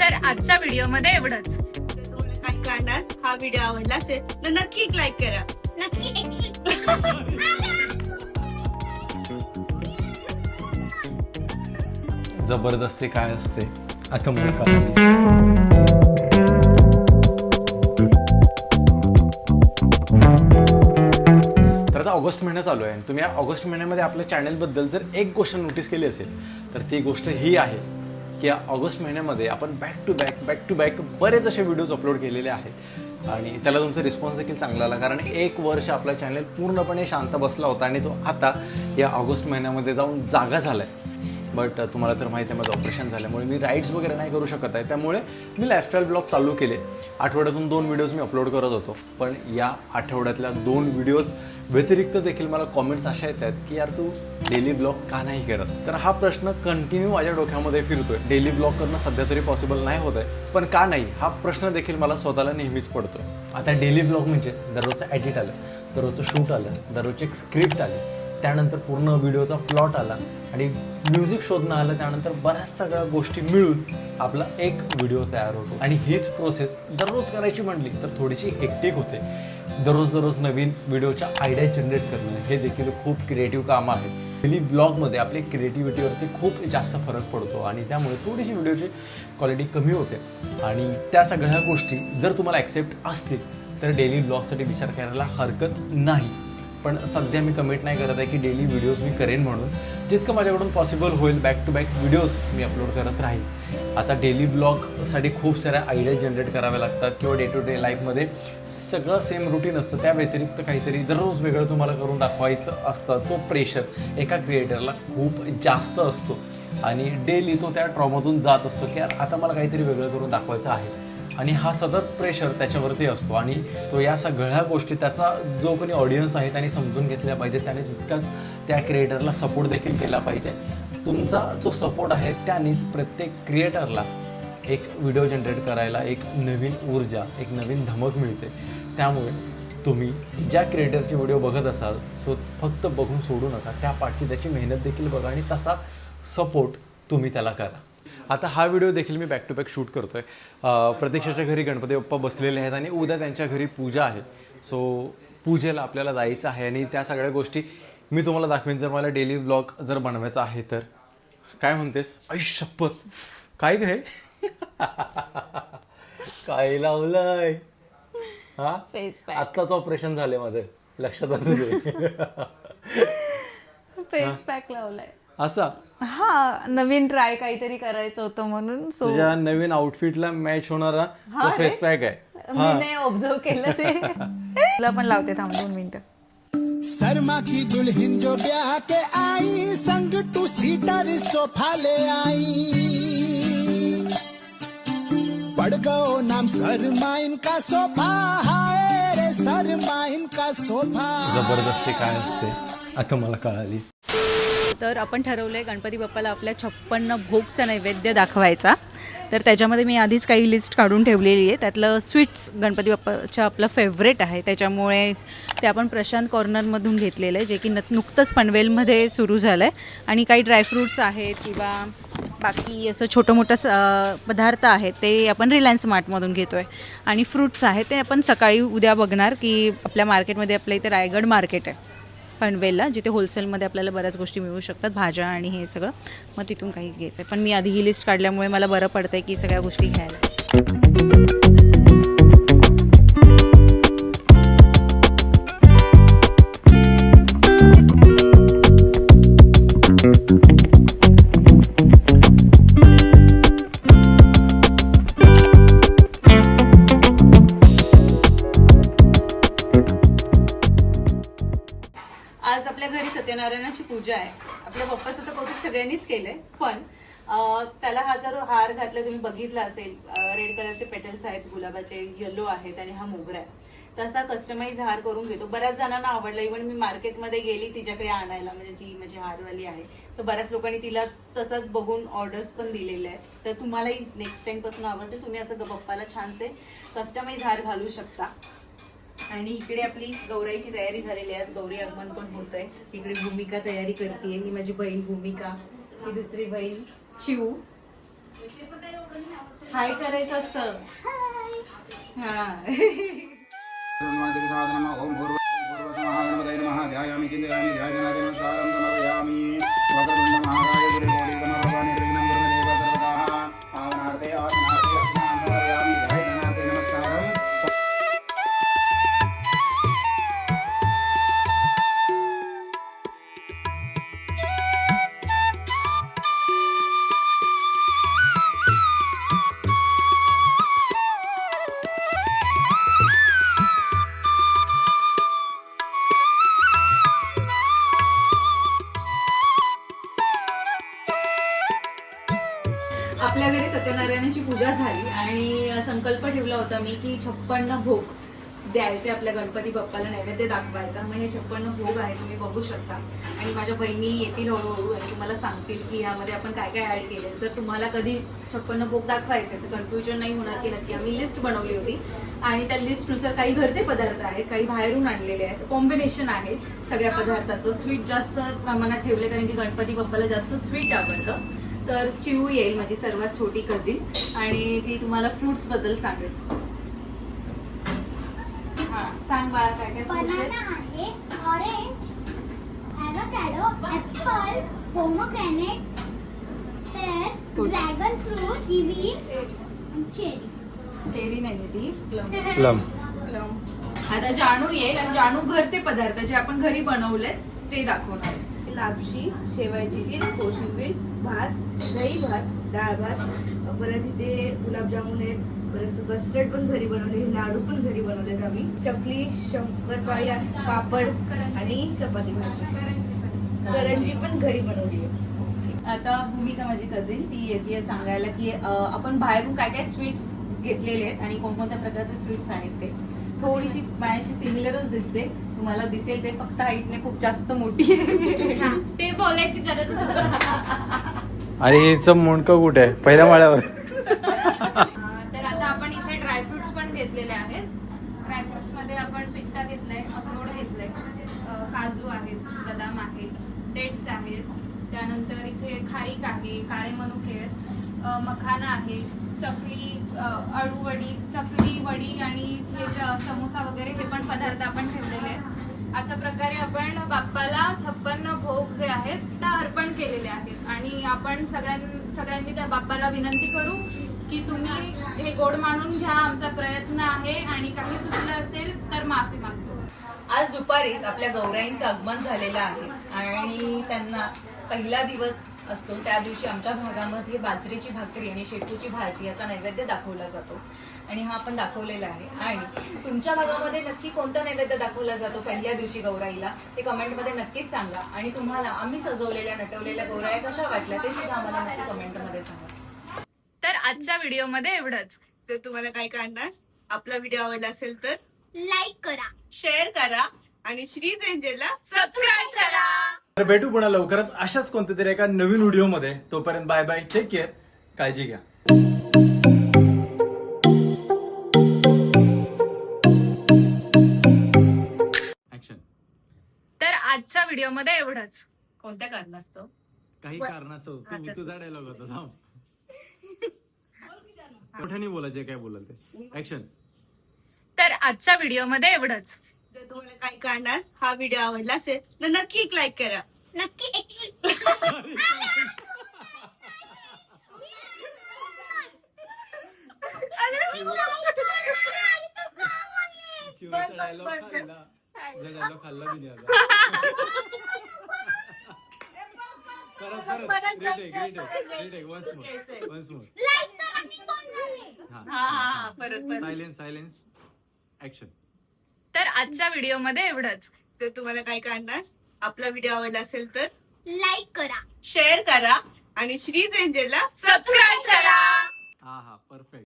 तर आजच्या व्हिडिओमध्ये एवढंच. काही कारणास हा व्हिडिओ आवडला असेल तर नक्की लाईक करा. जबरदस्ती काय असते? आता मला कळालं. तर आता ऑगस्ट महिना चालू आहे. आणि तुम्ही या ऑगस्ट महिन्यामध्ये आपल्या चॅनलबद्दल जर एक गोष्ट नोटीस केली असेल तर ती गोष्ट ही आहे. की ऑगस्ट महिन्यामध्ये आपण back to back back to back बरेच असे व्हिडिओज अपलोड केलेले आहेत. आणि त्याला तुमचा रिस्पॉन्स देखील चांगला आला. कारण एक वर्ष आपला चॅनल पूर्णपणे शांत बसला होता आणि तो आता या ऑगस्ट महिन्यामध्ये जाऊन जागा झाला आहे बट तुम्हाला तर माहिती आहे माझं ऑपरेशन झाल्यामुळे मी राईड्स वगैरे नाही करू शकत आहे. त्यामुळे मी लाईफस्टाईल ब्लॉग चालू केले. आठवड्यातून दोन व्हिडिओज मी अपलोड करत होतो. पण या आठवड्यातल्या दोन व्हिडिओज व्यतिरिक्त देखील मला कॉमेंट्स अशा येत आहेत की यार तू डेली ब्लॉग का नाही करत? तर हा प्रश्न कंटिन्यू माझ्या डोक्यामध्ये फिरतोय. डेली ब्लॉग करणं सध्या तरी पॉसिबल नाही होत आहे पण का नाही? हा प्रश्न देखील मला स्वतःला नेहमीच पडतोय. आता डेली ब्लॉग म्हणजे दररोजचं एडिट आलं दररोजचं शूट आलं दररोजची एक स्क्रिप्ट आली त्यानंतर पूर्ण व्हिडिओचा प्लॉट आला आणि म्युझिक शोधणं आलं त्यानंतर बऱ्याच सगळ्या गोष्टी मिळून आपला एक व्हिडिओ तयार होतो. आणि हीच प्रोसेस दररोज करायची म्हणली तर थोडीशी हेक्टिक होते. दररोज दररोज नवीन व्हिडिओच्या आयडिया जनरेट करणं हे देखील खूप क्रिएटिव्ह काम आहे. डेली ब्लॉगमध्ये आपली क्रिएटिव्हिटीवरती खूप जास्त फरक पडतो आणि त्यामुळे थोडीशी व्हिडिओची क्वालिटी कमी होते. आणि त्या सगळ्या गोष्टी जर तुम्हाला ॲक्सेप्ट असतील तर डेली ब्लॉगसाठी विचार करायला हरकत नाही. पण सध्या मी कमिट नाही करत आहे की डेली व्हिडिओज मी करेन म्हणून. जितकं माझ्याकडून पॉसिबल होईल बॅक टू बॅक व्हिडिओज मी अपलोड करत राहील. आता डेली ब्लॉगसाठी खूप साऱ्या आयडिया जनरेट कराव्या लागतात किंवा डे टू डे लाईफमध्ये सगळं सेम रुटीन असतं. त्या व्यतिरिक्त काहीतरी दररोज वेगळं तुम्हाला करून दाखवायचं असतं. तो प्रेशर एका क्रिएटरला खूप जास्त असतो. आणि डेली तो त्या ट्रॉमातून जात असतो की यार आता मला काहीतरी वेगळं करून दाखवायचं आहे. आणि हा सतत प्रेशर त्याच्यावरती असतो. आणि तो या सगळ्या गोष्टी त्याचा जो कोणी ऑडियन्स आहे त्याने समजून घेतल्या पाहिजे त्याने तितकाच त्या क्रिएटरला सपोर्ट देखील केला पाहिजे. तुमचा जो सपोर्ट आहे त्यानेच प्रत्येक क्रिएटरला एक व्हिडिओ जनरेट करायला एक नवीन ऊर्जा एक नवीन धमक मिळते. त्यामुळे तुम्ही ज्या क्रिएटरचे व्हिडिओ बघत असाल सो फक्त बघून सोडू नका. त्या पाठची त्याची मेहनत देखील बघा आणि तसा सपोर्ट तुम्ही त्याला करा. आता हा व्हिडिओ देखील मी बॅक टू बॅक शूट करतो आहे प्रतीक्षाच्या घरी गणपती बाप्पा बसलेले आहेत आणि उद्या त्यांच्या घरी पूजा आहे. सो पूजेला आपल्याला जायचं आहे आणि त्या सगळ्या गोष्टी मी तुम्हाला दाखवेन. जर मला डेली ब्लॉग जर बनवायचा आहे तर. काय म्हणतेस? ऐ शपथ. काय हे? काय लावलंय? हा? आत्ताच ऑपरेशन झालंय माझं. लक्षात असू दे. फेस पॅक लावलाय. असा. हा नवीन ट्राय काहीतरी करायचं होतं म्हणून सो तुझ्या नवीन आउटफिटला मॅच होणारा हा रे. फेस पॅक आहे. मी नाही ऑब्झर्व केलं ते. तुला पण लावते थांब दोन मिनिटं. शर्मा की दुल्हन जो ब्याह के आई संग टू सीटर सोफा ले आई। पड़ गो नाम शर्मा का सोफा हाय रे शर्मा का सोफा। जबरदस्ती काय असते? आता मला कळाली. तर आपण ठरवलंय गणपती बाप्पाला आपल्या छप्पन्न भोगचा नैवेद्य दाखवायचा. तर त्याच्यामध्ये मी आधीच काही लिस्ट काढून ठेवलेली आहे. त्यातलं स्वीट्स गणपती बाप्पाच्या आपलं फेवरेट आहे. त्याच्यामुळे ते आपण प्रशांत कॉर्नरमधून घेतलेलं आहे जे की न नुकतंच पनवेलमध्ये सुरू झालं आहे आणि काही ड्रायफ्रूट्स आहेत किंवा बाकी असं छोटं मोठं स- पदार्थ आहेत ते आपण रिलायन्स मार्टमधून घेतो आहे आणि फ्रूट्स आहेत ते आपण सकाळी उद्या बघणार की आपल्या मार्केटमध्ये आपल्या इथे रायगड मार्केट आहे. पनवेलला जिथे होलसेलमध्ये आपल्याला बऱ्याच गोष्टी मिळू शकतात भाज्या आणि हे सगळं. मग तिथून काही घ्यायचं आहे पण मी आधी ही लिस्ट काढल्यामुळे मला बरं पडतं आहे की सगळ्या गोष्टी घ्यायला. आज त्याला हा जर हार घातला तुम्ही बघितला असेल रेड कलरचे पेटल्स आहेत गुलाबाचे येलो आहेत आणि हा मोगरा आहे. तसा कस्टमाइज हार करून घेतो. बऱ्याच जणांना आवडला. इव्हन मी मार्केटमध्ये गेली तिच्याकडे आणायला म्हणजे जी माझी हारवाली आहे तर बऱ्याच लोकांनी तिला तसाच बघून ऑर्डर्स पण दिलेले आहेत. तर तुम्हालाही नेक्स्ट टाइमपासून हवं असेल तुम्ही असं गप्पाला छानसे कस्टमाइज हार घालू शकता. आणि इकडे आपली गौराईची तयारी झालेली आहे. गौरी आगमन पण होत आहे इकडे भूमिका तयारी करते ही माझी बहीण भूमिका ही दुसरी बहीण. चिऊ. हाय करायचं असतं. हा. ओम भूर्व पूर्वसमहागणपतये नमः. ध्यायामि चिन्तयामि ध्यायजनादि नमस्कारं आपल्या घरी सत्यनारायणाची पूजा झाली आणि संकल्प ठेवला होता मी की छप्पन्न भोग द्यायचे आपल्या गणपती बाप्पाला नैवेद्य दाखवायचा. मग हे छप्पन्न भोग आहे तुम्ही बघू शकता. आणि माझ्या बहिणी येतील हळूहळू आणि तुम्हाला सांगतील की ह्यामध्ये आपण काय काय ऍड केले तर तुम्हाला कधी छप्पन्न भोग दाखवायचे तर कन्फ्युजन नाही होणार की नक्की आम्ही लिस्ट बनवली होती. आणि त्या लिस्टनुसार काही घरचे पदार्थ आहेत काही बाहेरून आणलेले आहेत. कॉम्बिनेशन आहे सगळ्या पदार्थाचं. स्वीट जास्त प्रमाणात ठेवले कारण की गणपती बाप्पाला जास्त स्वीट आवडतं. तर चिऊ येईल माझी सर्वात छोटी कझिन आणि ती तुम्हाला फ्रुट्सबद्दल सांगेल. हा सांग बाळा काय काय फ्रुट्स बनाना आहेत आहे orange avocado apple pomegranate pear Fruit. Dragon fruit kiwi cherry cherry नाही ती प्लम प्लम प्लम आता जानू येईल आणि जानू घरचे पदार्थ जे आपण घरी बनवले ते दाखवणार. लापशी शेवायची खीर कोशिंबीर भात दही भात डाळ भात परत इथे गुलाबजामुन आहेत परत कस्टर्ड पण घरी बनवले लाडू पण घरी बनवलेत आम्ही. चकली शंकरपाळी पापड आणि चपाती भाजी. करंजी पण घरी बनवली आहे. आता भूमिका माझी कझिन ती येते सांगायला की आपण बाहेरून काय काय स्वीट्स घेतलेले आहेत आणि कोणकोणत्या प्रकारचे स्वीट्स आहेत ते. थोडीशी माझ्याशी सिमिलरच दिसते. तुम्हाला दिसेल ते फक्त हाईटने खूप जास्त मोठी आहे. ते बोलायची गरज आणि हिचं मुंडकं कुठे आहे? पहिल्या माळ्यावर. तर आता आपण इथे ड्रायफ्रुट्स पण घेतलेले आहेत. ड्रायफ्रुट्समध्ये आपण पिस्ता घेतलाय अक्रोड घेतलाय अं, काजू आहेत बदाम आहेत डेट्स आहेत. त्यानंतर इथे खारीक आहे काळे मनुके आहेत. मखाना आहे. चकली अळू अळूवडी चकली वडी आणि हे समोसा वगैरे हे पण पदार्थ आपण ठेवलेले आहेत. अशा प्रकारे आपण बाप्पाला छप्पन्न भोग जे आहेत त्या अर्पण केलेले आहेत. आणि आपण सगळ्यां सगळ्यांनी त्या बाप्पाला विनंती करू की तुम्ही हे गोड मानून घ्या आमचा प्रयत्न आहे आणि काही चुकलं असेल तर माफी मागतो. आज दुपारीच आपल्या गौराईंचं आगमन झालेलं आहे. आणि त्यांना पहिला दिवस असतो. त्या दिवशी आमच्या भागामध्ये बाजरीची भाकरी आणि शेपूची भाजी याचा नैवेद्य दाखवला जातो. आणि हा आपण दाखवलेला आहे. आणि तुमच्या भागामध्ये नक्की कोणता नैवेद्य दाखवला जातो पहिल्या दिवशी गौराईला? ते कमेंटमध्ये नक्कीच सांगा. आणि तुम्हाला आम्ही सजवलेल्या नटवलेल्या गौराया कशा वाटल्या ते सुद्धा आम्हाला नक्की कमेंटमध्ये सांगा. तर आजच्या व्हिडिओमध्ये एवढंच. तर तुम्हाला काय काढणार आपला व्हिडिओ आवडला असेल तर लाईक करा. शेअर करा. आणि श्रीज एंजलला सबस्क्राईब करा तर भेटू पुन्हा लवकरच. अशाच कोणत्या तरी एका नवीन व्हिडिओमध्ये. तोपर्यंत बाय बाय टेक केअर काळजी घ्या. ऍक्शन तर आजच्या व्हिडिओमध्ये एवढंच. कोणत्या कारणास्तव? काही कारणास्तव. तू तुझा डायलॉग होता. थांब मोठ्याने बोलायचे काय बोलाल ते ऍक्शन तर आजच्या व्हिडिओमध्ये एवढंच. जर तुम्हाला काही काढणार हा व्हिडिओ आवडला असेल तर नक्की एक लाईक करा. नक्की एक शिवाचा डायलॉग खाल्ला डायलॉग खाल्ला आता परत परत. हा. परत परत. सायलेन्स सायलेन्स ऍक्शन तर आजच्या व्हिडिओमध्ये एवढंच. जर तुम्हाला काही काढणार आपला व्हिडिओ आवडला असेल तर लाईक करा. शेअर करा आणि श्रीज एंजलला सबस्क्राईब करा. हा हा परफेक्ट